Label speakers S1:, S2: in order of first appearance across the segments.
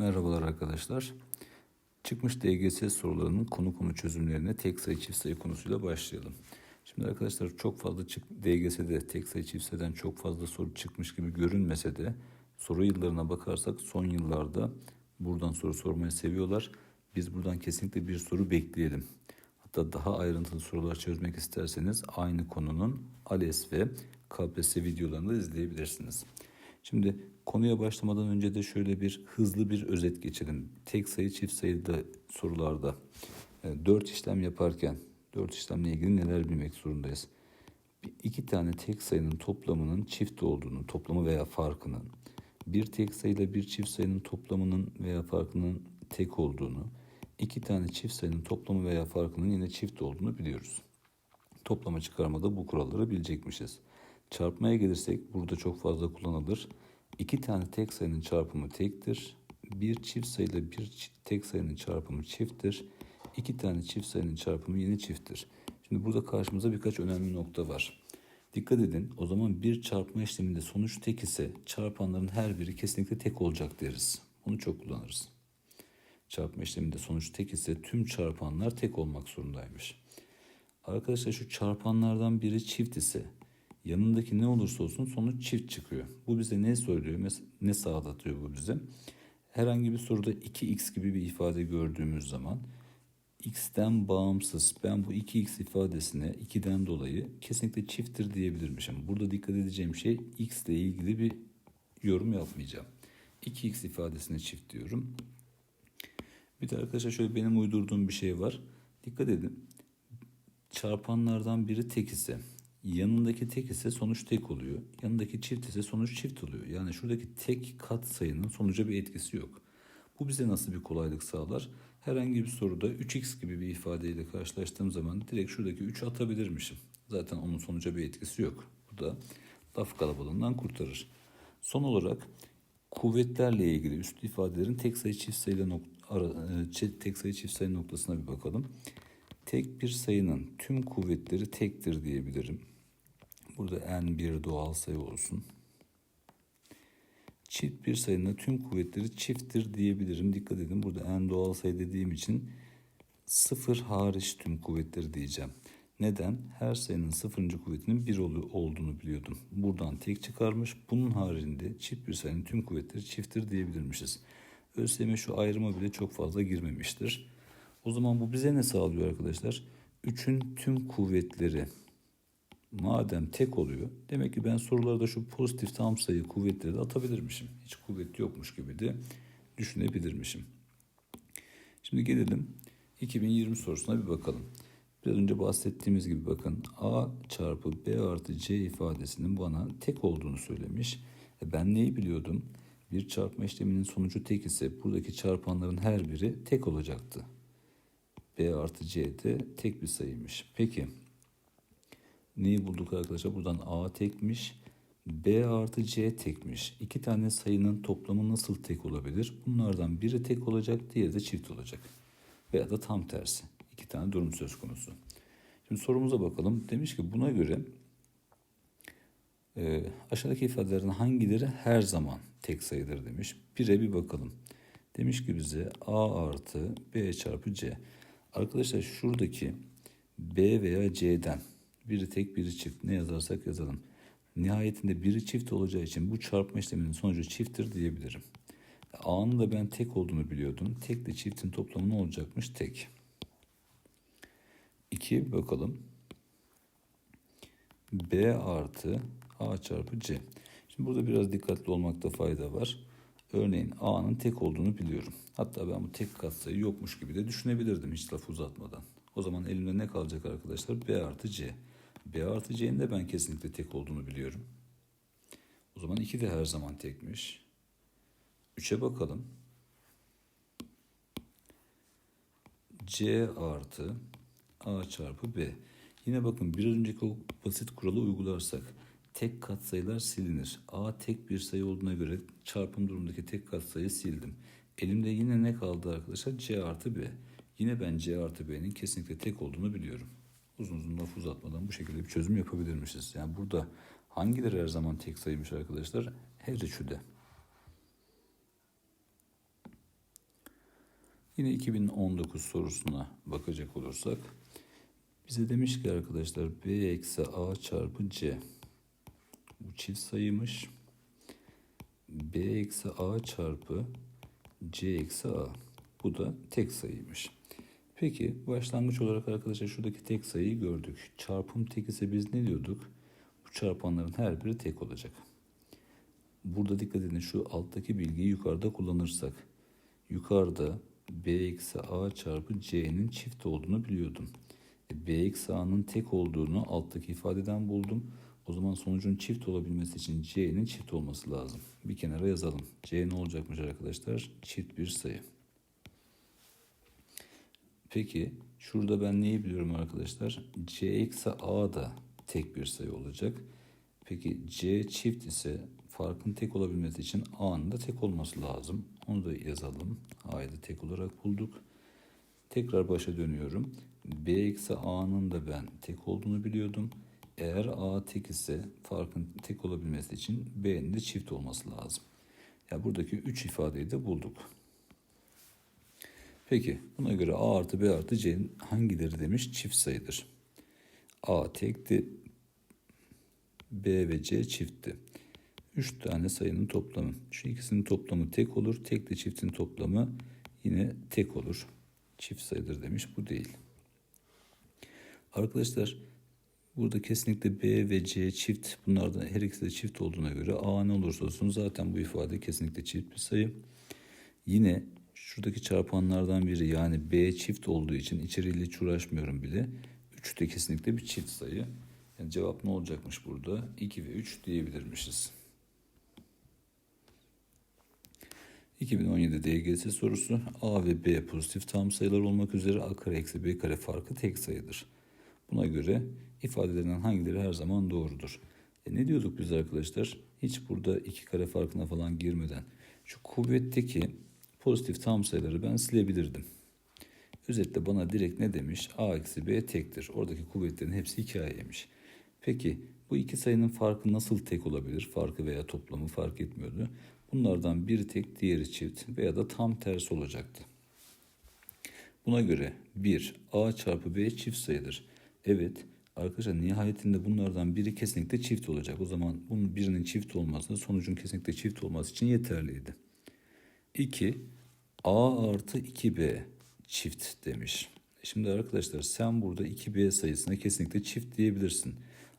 S1: Merhabalar arkadaşlar. Çıkmış DGS sorularının konu konu çözümlerine tek sayı çift sayı konusuyla başlayalım. Şimdi arkadaşlar çok fazla çık DGS'de tek sayı çift sayıdan çok fazla soru çıkmış gibi görünmese de soru yıllarına bakarsak son yıllarda buradan soru sormayı seviyorlar. Biz buradan kesinlikle bir soru bekleyelim. Hatta daha ayrıntılı sorular çözmek isterseniz aynı konunun ALES ve KPSS videolarını da izleyebilirsiniz. Şimdi konuya başlamadan önce de şöyle bir hızlı bir özet geçelim. Tek sayı çift sayıda sorularda 4 işlem yaparken 4 işlemle ilgili neler bilmek zorundayız? İki tane tek sayının toplamının çift olduğunu, toplamı veya farkının, bir tek sayıyla bir çift sayının toplamının veya farkının tek olduğunu, iki tane çift sayının toplamı veya farkının yine çift olduğunu biliyoruz. Toplama çıkarmada bu kuralları bilecekmişiz. Çarpmaya gelirsek burada çok fazla kullanılır. İki tane tek sayının çarpımı tektir. Bir çift sayıyla bir tek sayının çarpımı çifttir. İki tane çift sayının çarpımı yine çifttir. Şimdi burada karşımıza birkaç önemli nokta var. Dikkat edin o zaman bir çarpma işleminde sonuç tek ise çarpanların her biri kesinlikle tek olacak deriz. Bunu çok kullanırız. Çarpma işleminde sonuç tek ise tüm çarpanlar tek olmak zorundaymış. Arkadaşlar şu çarpanlardan biri çift ise yanındaki ne olursa olsun sonuç çift çıkıyor. Bu bize ne söylüyor? Ne sağlatıyor bu bize? Herhangi bir soruda 2x gibi bir ifade gördüğümüz zaman x'ten bağımsız ben bu 2x ifadesine 2'den dolayı kesinlikle çifttir diyebilirmişim. Burada dikkat edeceğim şey x ile ilgili bir yorum yapmayacağım. 2x ifadesine çift diyorum. Bir de arkadaşlar şöyle benim uydurduğum bir şey var. Dikkat edin çarpanlardan biri tek ise yanındaki tek ise sonuç tek oluyor. Yanındaki çift ise sonuç çift oluyor. Yani şuradaki tek kat sayının sonuca bir etkisi yok. Bu bize nasıl bir kolaylık sağlar? Herhangi bir soruda 3x gibi bir ifadeyle karşılaştığım zaman direkt şuradaki 3'ü atabilirmişim. Zaten onun sonuca bir etkisi yok. Bu da laf kalabalığından kurtarır. Son olarak kuvvetlerle ilgili üst ifadelerin tek sayı çift ara, e, tek sayı çift sayı noktasına bir bakalım. Tek bir sayının tüm kuvvetleri tektir diyebilirim. Burada n bir doğal sayı olsun. Çift bir sayının tüm kuvvetleri çifttir diyebilirim. Dikkat edin burada n doğal sayı dediğim için sıfır hariç tüm kuvvetleri diyeceğim. Neden? Her sayının sıfırıncı kuvvetinin bir olduğunu biliyordum. Buradan tek çıkarmış. Bunun haricinde çift bir sayının tüm kuvvetleri çifttir diyebilirmişiz. ÖSYM şu ayrıma bile çok fazla girmemiştir. O zaman bu bize ne sağlıyor arkadaşlar? 3'ün tüm kuvvetleri madem tek oluyor demek ki ben sorularda şu pozitif tam sayı kuvvetleri de atabilirmişim. Hiç kuvvet yokmuş gibi de düşünebilirmişim. Şimdi gelelim 2020 sorusuna bir bakalım. Biraz önce bahsettiğimiz gibi bakın A çarpı B artı C ifadesinin bana tek olduğunu söylemiş. E ben neyi biliyordum? Bir çarpma işleminin sonucu tek ise buradaki çarpanların her biri tek olacaktı. B artı C de tek bir sayıymış. Peki neyi bulduk arkadaşlar? Buradan A tekmiş. B artı C tekmiş. İki tane sayının toplamı nasıl tek olabilir? Bunlardan biri tek olacak, diğeri de çift olacak. Veya da tam tersi. İki tane durum söz konusu. Şimdi sorumuza bakalım. Demiş ki buna göre e, aşağıdaki ifadelerin hangileri her zaman tek sayıdır demiş. Bire bir bakalım. Demiş ki bize A artı B çarpı C. Arkadaşlar şuradaki B veya C'den biri tek biri çift ne yazarsak yazalım. Nihayetinde biri çift olacağı için bu çarpma işleminin sonucu çifttir diyebilirim. A'nın da ben tek olduğunu biliyordum. Tek ile çiftin toplamı ne olacakmış? Tek. 2 bakalım. B artı A çarpı C. Şimdi burada biraz dikkatli olmakta fayda var. Örneğin A'nın tek olduğunu biliyorum. Hatta ben bu tek katsayı yokmuş gibi de düşünebilirdim hiç laf uzatmadan. O zaman elimde ne kalacak arkadaşlar? B artı C. B artı C'nin de ben kesinlikle tek olduğunu biliyorum. O zaman 2 de her zaman tekmiş. 3'e bakalım. C artı A çarpı B. Yine bakın bir önceki o basit kuralı uygularsak tek katsayılar silinir. A tek bir sayı olduğuna göre çarpım durumundaki tek katsayıyı sildim. Elimde yine ne kaldı arkadaşlar? C artı B. Yine ben C artı B'nin kesinlikle tek olduğunu biliyorum. Uzun uzun laf uzatmadan bu şekilde bir çözüm yapabilirmişiz. Yani burada hangileri her zaman tek sayıymış arkadaşlar? Her üçü de. Yine 2019 sorusuna bakacak olursak bize demiş ki arkadaşlar b eksi a çarpı c bu çift sayıymış. b eksi a çarpı c eksi a bu da tek sayıymış. Peki başlangıç olarak arkadaşlar şuradaki tek sayıyı gördük. Çarpım tek ise biz ne diyorduk? Bu çarpanların her biri tek olacak. Burada dikkat edin şu alttaki bilgiyi yukarıda kullanırsak. Yukarıda b eksi a çarpı c'nin çift olduğunu biliyordum. E, b eksi a'nın tek olduğunu alttaki ifadeden buldum. O zaman sonucun çift olabilmesi için c'nin çift olması lazım. Bir kenara yazalım. c ne olacakmış arkadaşlar? Çift bir sayı. Peki şurada ben neyi biliyorum arkadaşlar? c eksi a da tek bir sayı olacak. Peki c çift ise farkın tek olabilmesi için a'nın da tek olması lazım. Onu da yazalım. a'yı da tek olarak bulduk. Tekrar başa dönüyorum. b eksi a'nın da ben tek olduğunu biliyordum. Eğer a tek ise farkın tek olabilmesi için b'nin de çift olması lazım. Ya yani buradaki 3 ifadeyi de bulduk. Peki buna göre a artı b artı c'nin hangileri demiş çift sayıdır. a tekti, b ve c çiftti. 3 tane sayının toplamı. Şu ikisinin toplamı tek olur. Tekle çiftin toplamı yine tek olur. Çift sayıdır demiş. Bu değil. Arkadaşlar burada kesinlikle B ve C çift. Bunlardan her ikisi de çift olduğuna göre A ne olursa olsun zaten bu ifade kesinlikle çift bir sayı. Yine şuradaki çarpanlardan biri yani B çift olduğu için içeriğiyle hiç uğraşmıyorum bile. 3 de kesinlikle bir çift sayı. Yani cevap ne olacakmış burada? 2 ve 3 diyebilirmişiz. 2017 DGS sorusu A ve B pozitif tam sayılar olmak üzere A kare eksi B kare farkı tek sayıdır. Buna göre ifadelerinden hangileri her zaman doğrudur? E ne diyorduk biz arkadaşlar? Hiç burada iki kare farkına falan girmeden şu kuvvetteki pozitif tam sayıları ben silebilirdim. Özetle bana direkt ne demiş? A eksi B tektir. Oradaki kuvvetlerin hepsi hikayemiş. Peki bu iki sayının farkı nasıl tek olabilir? Farkı veya toplamı fark etmiyordu. Bunlardan biri tek, diğeri çift veya da tam tersi olacaktı. Buna göre 1 a çarpı b çift sayıdır. Evet arkadaşlar nihayetinde bunlardan biri kesinlikle çift olacak. O zaman bunun birinin çift olması sonucun kesinlikle çift olması için yeterliydi. 2 a artı 2b çift demiş. Şimdi arkadaşlar sen burada 2b sayısına kesinlikle çift diyebilirsin.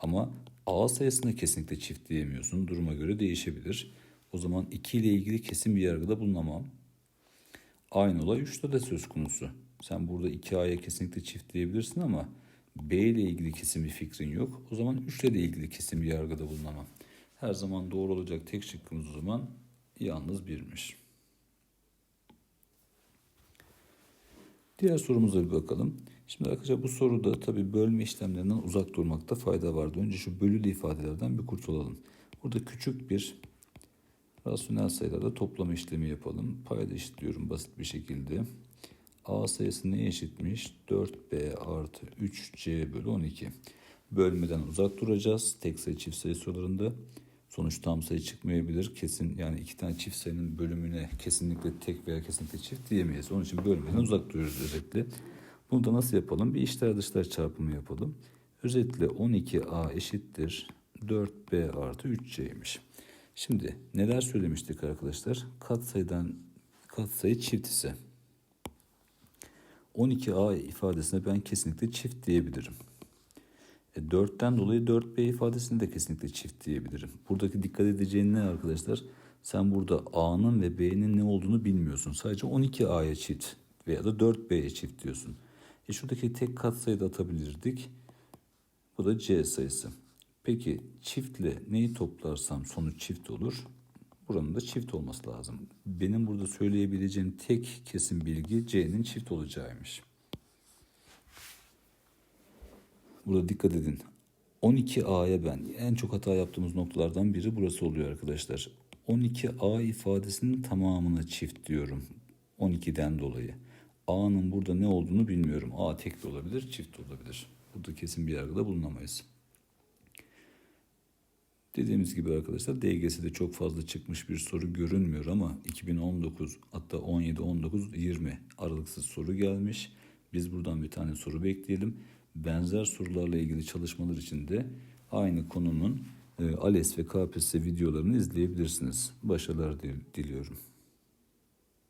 S1: Ama a sayısına kesinlikle çift diyemiyorsun. Duruma göre değişebilir. O zaman 2 ile ilgili kesin bir yargıda bulunamam. Aynı olay 3'te de söz konusu. Sen burada 2A'ya kesinlikle çift diyebilirsin ama B ile ilgili kesin bir fikrin yok. O zaman 3 ile ilgili kesin bir yargıda bulunamam. Her zaman doğru olacak tek şıkkımız o zaman yalnız birmiş. Diğer sorumuza bir bakalım. Şimdi arkadaşlar bu soruda tabi bölme işlemlerinden uzak durmakta fayda vardı. Önce şu bölülü ifadelerden bir kurtulalım. Burada küçük bir Rasyonel sayılarda toplama işlemi yapalım. Payda eşitliyorum basit bir şekilde. A sayısı neye eşitmiş? 4B artı 3C bölü 12. Bölmeden uzak duracağız. Tek sayı çift sayı sorularında. Sonuç tam sayı çıkmayabilir. Kesin yani iki tane çift sayının bölümüne kesinlikle tek veya kesinlikle çift diyemeyiz. Onun için bölmeden uzak duruyoruz özetle. Bunu da nasıl yapalım? Bir içler dışlar çarpımı yapalım. Özetle 12A eşittir 4B artı 3C'ymiş. Şimdi neler söylemiştik arkadaşlar? Katsayıdan katsayı çift ise 12a ifadesine ben kesinlikle çift diyebilirim. E 4'ten dolayı 4b ifadesine de kesinlikle çift diyebilirim. Buradaki dikkat edeceğin ne arkadaşlar? Sen burada a'nın ve b'nin ne olduğunu bilmiyorsun. Sadece 12a'ya çift veya da 4b'ye çift diyorsun. E şuradaki tek katsayı da atabilirdik. Bu da c sayısı. Peki çiftle neyi toplarsam sonuç çift olur. Buranın da çift olması lazım. Benim burada söyleyebileceğim tek kesin bilgi C'nin çift olacağıymış. Burada dikkat edin. 12A'ya ben en çok hata yaptığımız noktalardan biri burası oluyor arkadaşlar. 12A ifadesinin tamamına çift diyorum. 12'den dolayı. A'nın burada ne olduğunu bilmiyorum. A tek de olabilir, çift de olabilir. Burada kesin bir yargıda bulunamayız. Dediğimiz gibi arkadaşlar DGS'de çok fazla çıkmış bir soru görünmüyor ama 2019 hatta 17, 19, 20 aralıksız soru gelmiş. Biz buradan bir tane soru bekleyelim. Benzer sorularla ilgili çalışmalar için de aynı konunun e, ALES ve KPSS videolarını izleyebilirsiniz. Başarılar dil- diliyorum.